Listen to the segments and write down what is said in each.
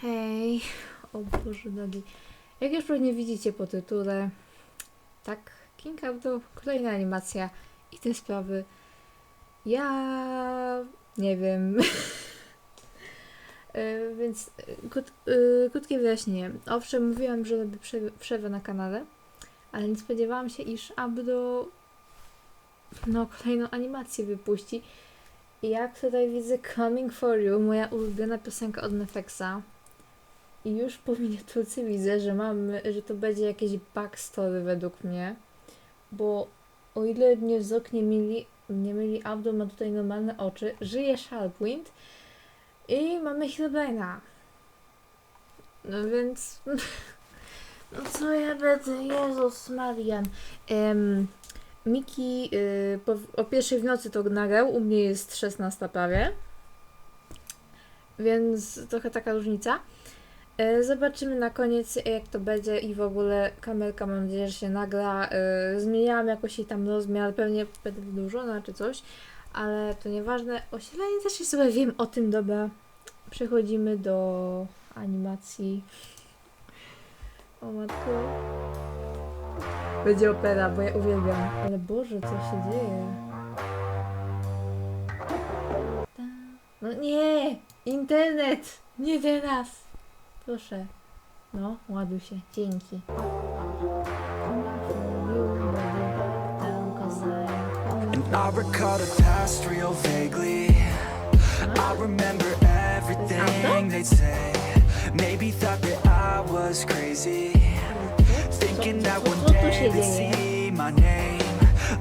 Hej, o Boże drogi. Jak już pewnie widzicie po tytule, tak, King to kolejna animacja i te sprawy. Ja nie wiem. E, Więc e, krót, e, krótkie wyjaśnienie. Owszem, mówiłam, że robię prze- przerwę na kanale, ale nie spodziewałam się, iż Abdo no, kolejną animację wypuści. I jak tutaj widzę Coming For You, moja ulubiona piosenka od Nefexa. I już po miniaturce widzę, że mamy, że to będzie jakieś backstory według mnie. Bo o ile mnie wzrok nie myli, nie myli Abdo ma tutaj normalne oczy, żyje Sharpwind i mamy Herobrina. No więc... No co ja będę? Jezus Marian. Em, Miki y, po, o pierwszej w nocy to nagrał, u mnie jest 16 prawie. Więc trochę taka różnica. E, Zobaczymy na koniec jak to będzie i w ogóle kamerka mam nadzieję, że się nagra. E, Zmieniałam jakoś jej tam rozmiar, pewnie będę wydłużona czy coś, ale to nieważne. Oświetlenie też jest sobie wiem o tym, dobra. Przechodzimy do animacji. O matko. Będzie opera, bo ja uwielbiam. Ale Boże, co się dzieje? No nie! Internet! Nie teraz! Proszę. No, ładuj się. Dzięki. I recall the past real vaguely. I remember everything they'd say. Maybe thought that I was crazy. Thinking that one day they'd see my name.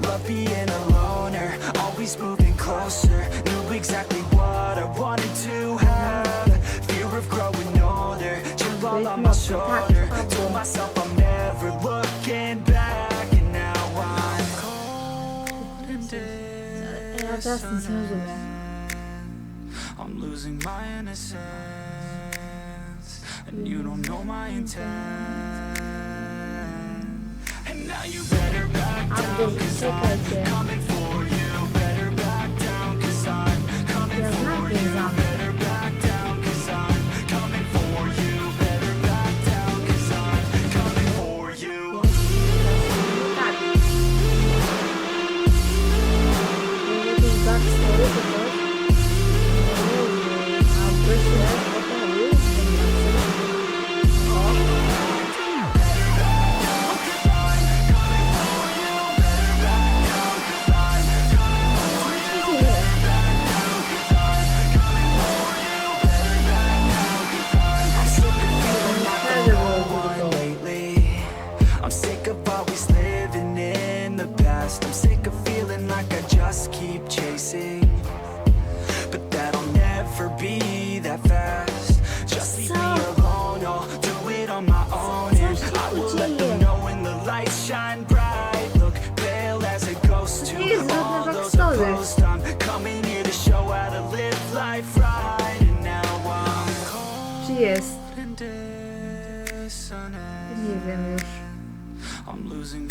Love being a loner, always moving closer. Knew exactly what I wanted to shoulder. Told myself I'm never looking back, and now I'm cold and dead. Ja teraz nic nie rozumiem. I'm losing my innocence, and you don't know my intent. And now you better back Abdul, czekajcie. coming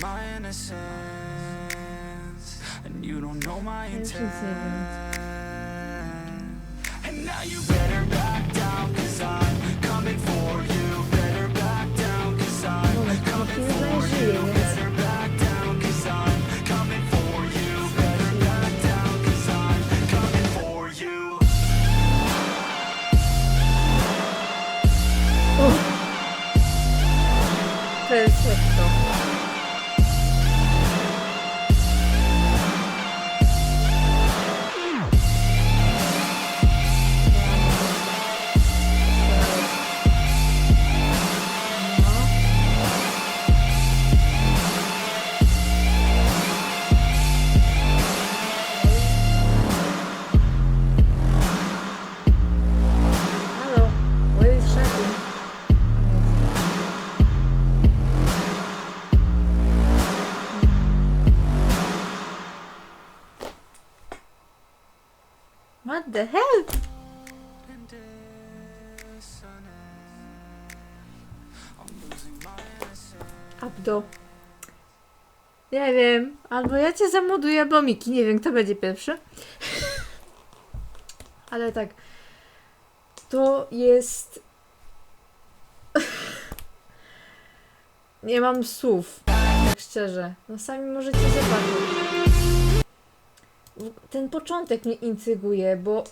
my innocence, and you don't know my intent. And now you better back down, cause I'm the hell? Abdo. Nie wiem, albo ja cię zamoduję, albo Miki, nie wiem kto będzie pierwszy. Ale tak, to jest... nie mam słów, tak szczerze. No sami możecie zobaczyć. Ten początek mnie intryguje, bo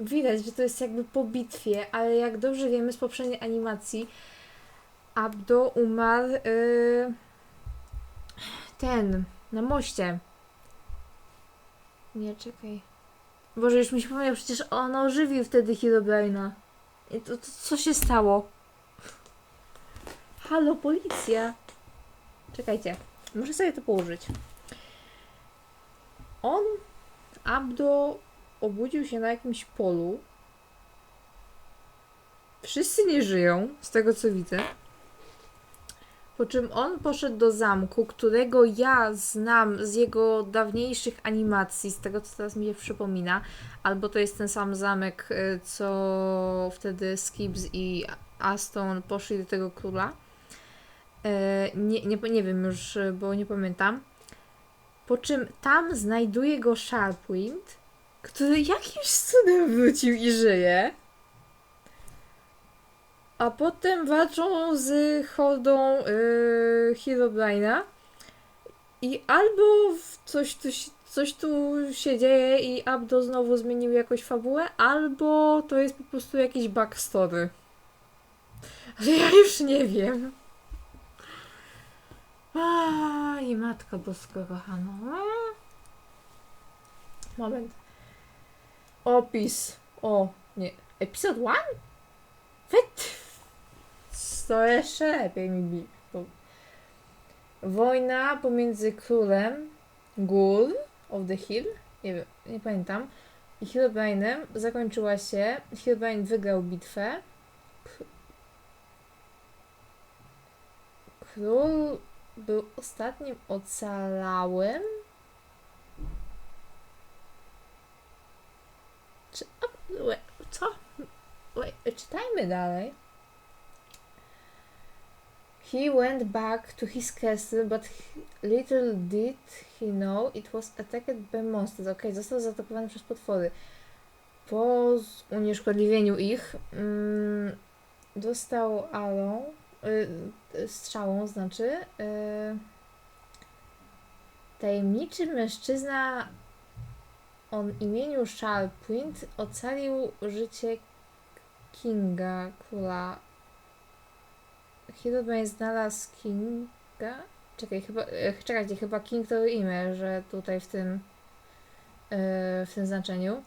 widać, że to jest jakby po bitwie, ale jak dobrze wiemy z poprzedniej animacji, Abdo umarł yy, ten, na moście. Nie, czekaj. Boże, już mi się pomniał, przecież on ożywił wtedy Herobrina. I to, to co się stało? Halo, policja! Czekajcie, muszę sobie to położyć. On, Abdo, obudził się na jakimś polu. Wszyscy nie żyją, z tego co widzę. Po czym on poszedł do zamku, którego ja znam z jego dawniejszych animacji, z tego co teraz mi się przypomina. Albo to jest ten sam zamek, y, co wtedy Skips i Aston poszli do tego króla. E, Nie, nie, nie wiem już, y, bo nie pamiętam. Po czym tam znajduje go Sharpwind, który jakimś cudem wrócił i żyje. A potem walczą z hordą yy, Herobrina i albo coś tu, coś tu się dzieje i Abdo znowu zmienił jakoś fabułę, albo to jest po prostu jakiś backstory. Ale ja już nie wiem. I matka boska kochana. Moment. Opis. O, nie. Epizod 1? Wy- To jeszcze lepiej mi bi. Wojna pomiędzy królem Gór of the Hill, nie wiem, nie pamiętam, i Herobrinem zakończyła się. Herobrine wygrał bitwę. Król był ostatnim ocalałym. Czy, co? Czytajmy dalej. He went back to his castle, but he- little did he know it was attacked by monsters. Okej, został zaatakowany przez potwory. Po unieszkodliwieniu ich mm, dostał alą, strzałą, znaczy y, tajemniczy mężczyzna o imieniu Sharpwind ocalił życie Kinga, króla Herobrine znalazł Kinga. Czekaj, chyba, e, czekajcie, chyba King to imię, że tutaj w tym e, w tym znaczeniu.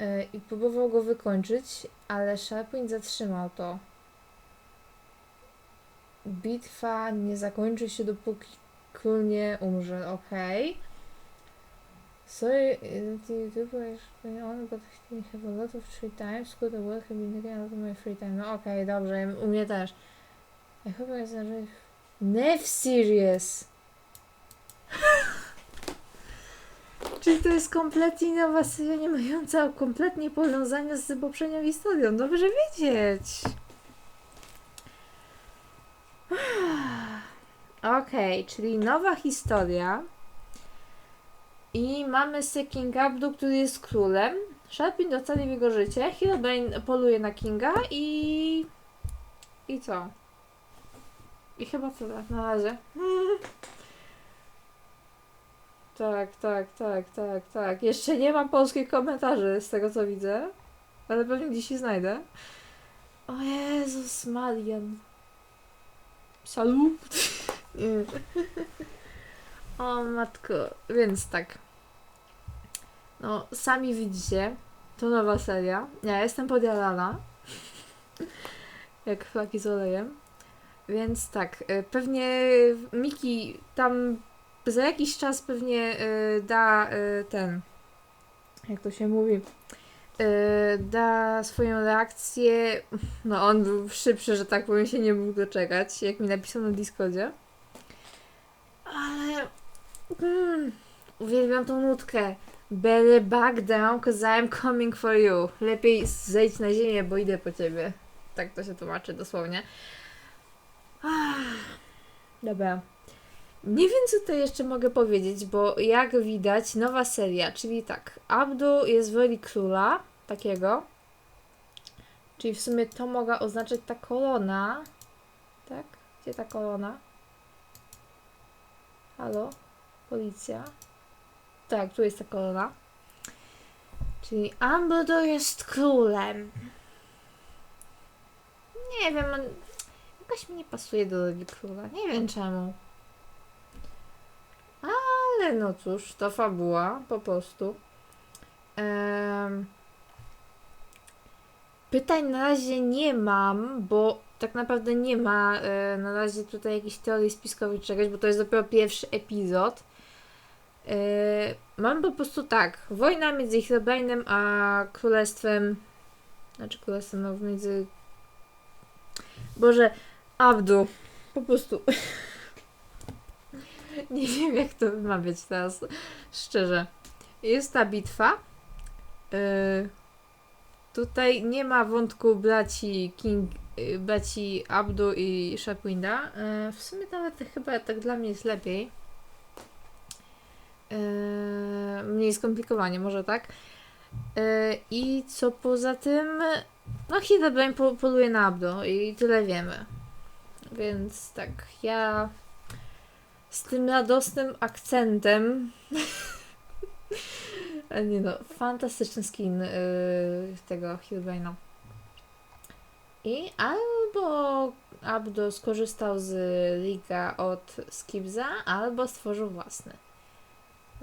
E, I próbował go wykończyć, ale Sharpwind zatrzymał to. Bitwa nie zakończy się dopóki król nie umrze, okej. Sorry, that you do what on, but I have a lot of free time. School, the work, have been taking a lot of my free time. No okej, dobrze, u mnie też. I hope I enjoy... Nev Series! Czyli to jest kompletnie nowa seria, nie mająca kompletnie powiązania z poprzednią historią. Dobrze wiedzieć. Okej, czyli nowa historia. I mamy Seking Abdu, który jest królem. Sharpin ocalił jego życie. Herobrine poluje na Kinga i... I co? I chyba tyle na razie. Tak, tak, tak, tak, tak. Jeszcze nie mam polskich komentarzy z tego co widzę. Ale pewnie dzisiaj znajdę. O Jezus Marian. Salut. O matko. Więc tak. No, sami widzicie. To nowa seria. Ja jestem podjarana. Jak flaki z olejem. Więc tak, y, pewnie Miki tam za jakiś czas pewnie y, da y, ten, jak to się mówi, da swoją reakcję. No, on był szybszy, że tak powiem, się nie mógł doczekać, jak mi napisał na Discordzie. Ale mm, uwielbiam tą nutkę. Better back down, cause I'm coming for you. Lepiej zejdź na ziemię, bo idę po ciebie. Tak to się tłumaczy dosłownie. Ach, Dobra. Nie wiem, co tutaj jeszcze mogę powiedzieć, bo jak widać, nowa seria, czyli tak, Abdu jest w roli króla, takiego, czyli w sumie to mogła oznaczać ta korona, Tak? Gdzie ta kolona? Halo? Policja? Tak, tu jest ta kolona. Czyli Ambledore jest królem. Nie wiem, on jakoś mi nie pasuje do roli króla. Nie wiem czemu. Ale no cóż, to fabuła, po prostu. Em, pytań na razie nie mam, bo tak naprawdę nie ma e, na razie tutaj jakiejś teorii spiskowej czegoś, bo to jest dopiero pierwszy epizod. E, mam po prostu tak, wojna między Herobrine'em a królestwem, znaczy królestwem, no między Boże, Abdu, po prostu nie wiem jak to wymawiać teraz, szczerze. Jest ta bitwa. Yy, tutaj nie ma wątku braci King, yy, braci Abdu i Shapwinda. Yy, w sumie nawet chyba tak dla mnie jest lepiej. Yy, mniej skomplikowanie, może tak. Yy, I co poza tym, no po, poluje na Abdu i tyle wiemy. Więc tak, ja z tym radosnym akcentem nie no, fantastyczny skin yy, tego Herobrine'a. I albo Abdo skorzystał z Liga od Skibza, albo stworzył własny.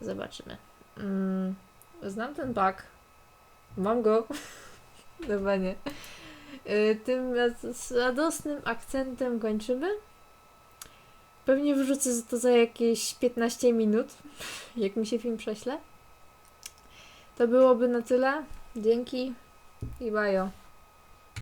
Zobaczymy. Mm, znam ten bug. Mam go. Chyba nie. Yy, tym radosnym akcentem kończymy. Pewnie wrzucę to za jakieś 15 minut, jak mi się film prześle. To byłoby na tyle. Dzięki i bajo.